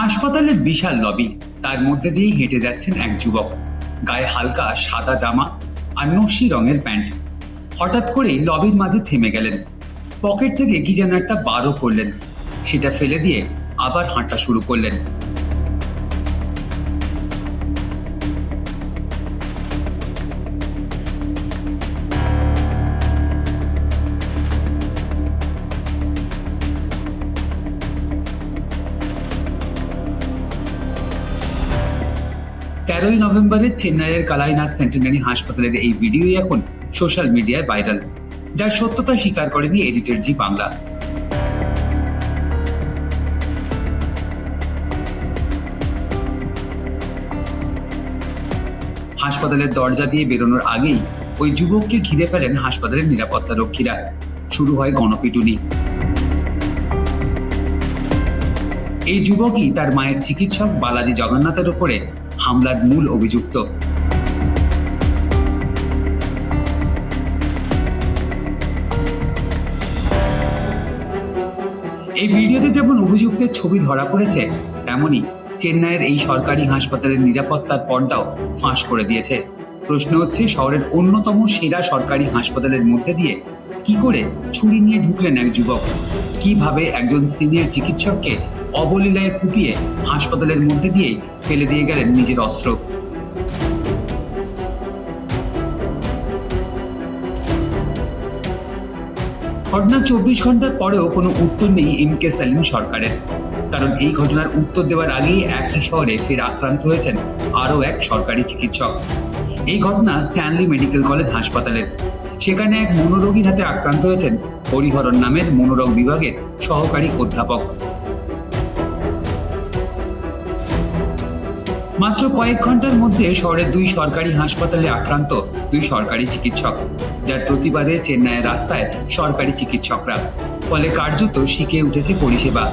হাসপাতালের বিশাল লবি। তার মধ্যে দিয়েই হেঁটে যাচ্ছেন এক যুবক। গায়ে হালকা সাদা জামা আর নস্যি রঙের প্যান্ট। হঠাৎ করেই লবির মাঝে থেমে গেলেন। পকেট থেকে কি যেন একটা বারও করলেন। সেটা ফেলে দিয়ে আবার হাঁটা শুরু করলেন। তেরোই নভেম্বরে চেন্নাইয়ের কালাইনাথ সেন্টিনারি হাসপাতালের এই ভিডিওই এখন সোশ্যাল মিডিয়ায় ভাইরাল, যার সত্যতা স্বীকার করেনি এডিটর জি বাংলা। হাসপাতালের দরজা দিয়ে বেরোনোর আগেই ওই যুবককে ঘিরে ফেলেন হাসপাতালের নিরাপত্তা রক্ষীরা। শুরু হয় গণপিটুনি। এই যুবকই তার মায়ের চিকিৎসক বালাজি জগন্নাথের উপরে হামলার মূল অভিযুক্ত। এই ভিডিওতে যেমন অভিযুক্তের ছবি ধরা পড়েছে, তেমনি চেন্নাইয়ের এই সরকারি হাসপাতালের নিরাপত্তার পর্দাও ফাঁস করে দিয়েছে। প্রশ্ন হচ্ছে, শহরের অন্যতম সেরা সরকারি হাসপাতালের মধ্যে দিয়ে কি করে ছুরি নিয়ে ঢুকলেন এক যুবক? কীভাবে একজন সিনিয়র চিকিৎসককে অবলীলায় কুপিয়ে হাসপাতালের মধ্যে দিয়ে ফেলে দিয়ে গেলেন নিজের অস্ত্র। ঘটনা চব্বিশ ঘণ্টার পরেও কোনো উত্তর নেই এম কে সেলিম সরকারের। কারণ এই ঘটনার উত্তর দেওয়ার আগেই একই শহরে ফের আক্রান্ত হয়েছেন আরও এক সরকারি চিকিৎসক। এই ঘটনা স্ট্যানলি মেডিকেল কলেজ হাসপাতালের। সেখানে এক মনোরোগীর হাতে আক্রান্ত হয়েছেন হরিহরন নামের মনোরোগ বিভাগের সহকারী অধ্যাপক। মাত্র কয়েক ঘণ্টার মধ্যে শহরের দুই সরকারি হাসপাতালে আক্রান্ত দুই সরকারি চিকিৎসক, যার প্রতিবাদে চেন্নাইয়ের রাস্তায় সরকারি চিকিৎসকরা। ফলে কার্যত শিখে উঠেছে পরিষেবা।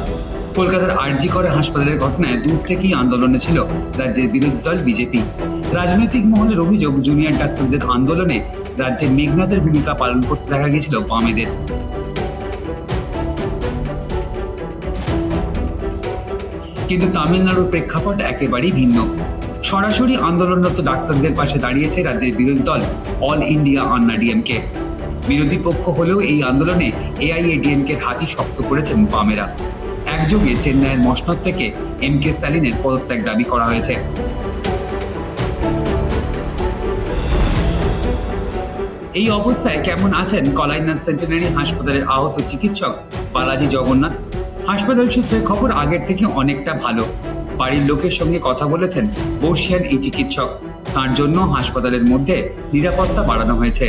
কলকাতার আরজি করে হাসপাতালের ঘটনায় দূর থেকেই আন্দোলনে ছিল রাজ্যের বিরোধী দল বিজেপি। রাজনৈতিক মহলের অভিযোগ, জুনিয়র ডাক্তারদের আন্দোলনে রাজ্যে মেঘনাদের ভূমিকা পালন করতে দেখা গেছিল বামেদের। কিন্তু তামিলনাড়ুর প্রেক্ষাপট একেবারেই ভিন্ন। সরাসরি আন্দোলনরত ডাক্তারদের পাশে দাঁড়িয়েছে রাজ্যের বিরোধী দল অল ইন্ডিয়া আন্না ডিএমকে। বিরোধী পক্ষ হলেও এই আন্দোলনে এআইএডিএমকে হাতি শক্ত করেছেন বামেরা। একযোগে চেন্নাইয়ের মসনদ থেকে এম কে স্ট্যালিনের পদত্যাগ দাবি করা হয়েছে। এই অবস্থায় কেমন আছেন কলাইনাথ সেন্টিনারি হাসপাতালের আহত চিকিৎসক বালাজি জগন্নাথ? হাসপাতাল সূত্রে খবর আগের থেকে অনেকটা ভালো। বাড়ির লোকের সঙ্গে কথা বলেছেন বর্ষিয়ান এই চিকিৎসক। তার জন্য হাসপাতালের মধ্যে নিরাপত্তা বাড়ানো হয়েছে।